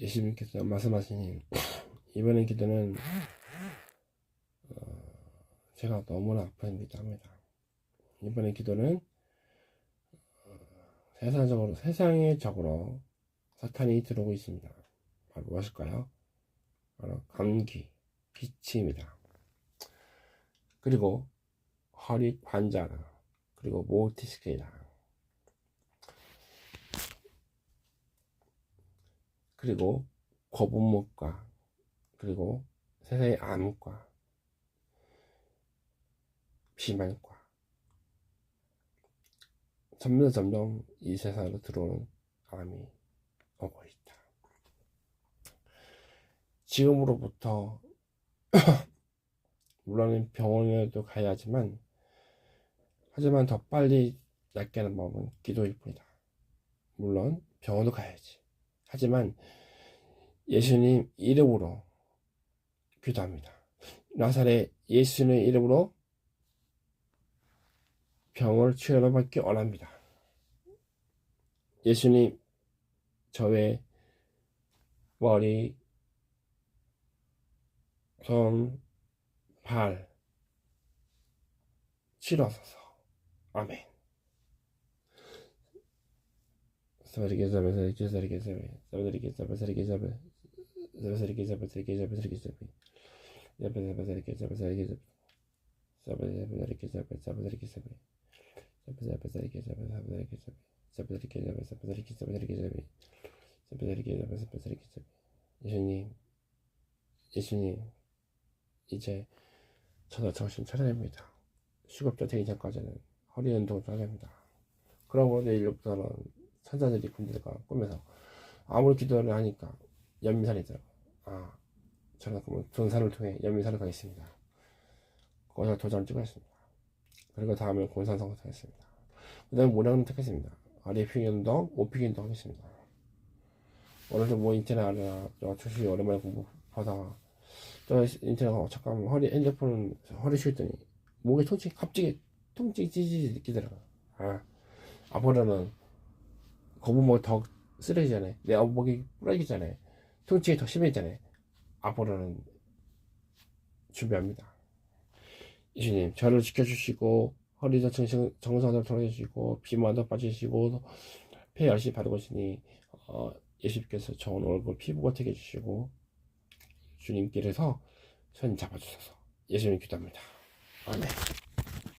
예수님께서 말씀하신 이번의 기도는 어, 제가 너무나 아픈 기도합니다. 이번의 기도는 어, 세상적으로 세상의 적으로 사탄이 들어오고 있습니다. 바로 무엇일까요? 바로 감기, 기침입니다. 그리고 허리 관절, 그리고 모티스크이다. 그리고 거북목과 그리고 세상의 암과 비만과 점점 점점 이 세상으로 들어오는 암이 오고 있다. 지금으로부터 물론 병원에도 가야 하지만 하지만 더 빨리 낫게 하는 방법은 기도일 뿐이다. 물론 병원도 가야지. 하지만 예수님 이름으로 기도합니다. 나사렛 예수님의 이름으로 병을 치료를 받기 원합니다. 예수님 저의 머리, 손, 발 치료하소서. 아멘. Zabe, zabe zabe sadiki zabe, sadiki zabe, zabe zabe sadiki zabe, zabe sadiki zabe, zabe sadiki zabe, zabe sadiki zabe, sadiki zabe, zabe sadiki zabe, zabe sadiki zabe. 예수님, 예수님, 이제 저도 정신 차려야 됩니다. 수급자 되기 전까지는 허리 운동을 해야 됩니다. 그러고 내일부터는 천사들이 군대가 꾸며서 아무리 기도를 하니까 연미산이 있더라고. 아, 저는 그러면 등산을 통해 연미산을 가겠습니다. 거기서 도장을 찍었습니다. 그리고 다음에 곤산성을 하겠습니다. 그 다음에 모량을 택했습니다. 아래 피기운동, 오피기운동 하겠습니다. 오늘도 뭐 인터넷 저 초시 오랜만에 공부하다가 저 인터넷 가 잠깐 허리 핸드폰 허리 쉬었더니 목에 통증 갑자기 통증이 찌지지 느끼더라고. 아, 앞으로는 거북목이 더 쓰러지잖아요. 내 어목이 부러지잖아요. 통증이 더 심해지잖아요. 앞으로는 준비합니다. 예수님, 저를 지켜주시고, 허리도 정상, 정상으로 돌아주시고, 비만도 빠지시고, 폐 열심히 있으니, 어, 예수님께서 좋은 얼굴 피부가 되게 해주시고, 주님께서 손 잡아주셔서 예수님 기도합니다. 아멘.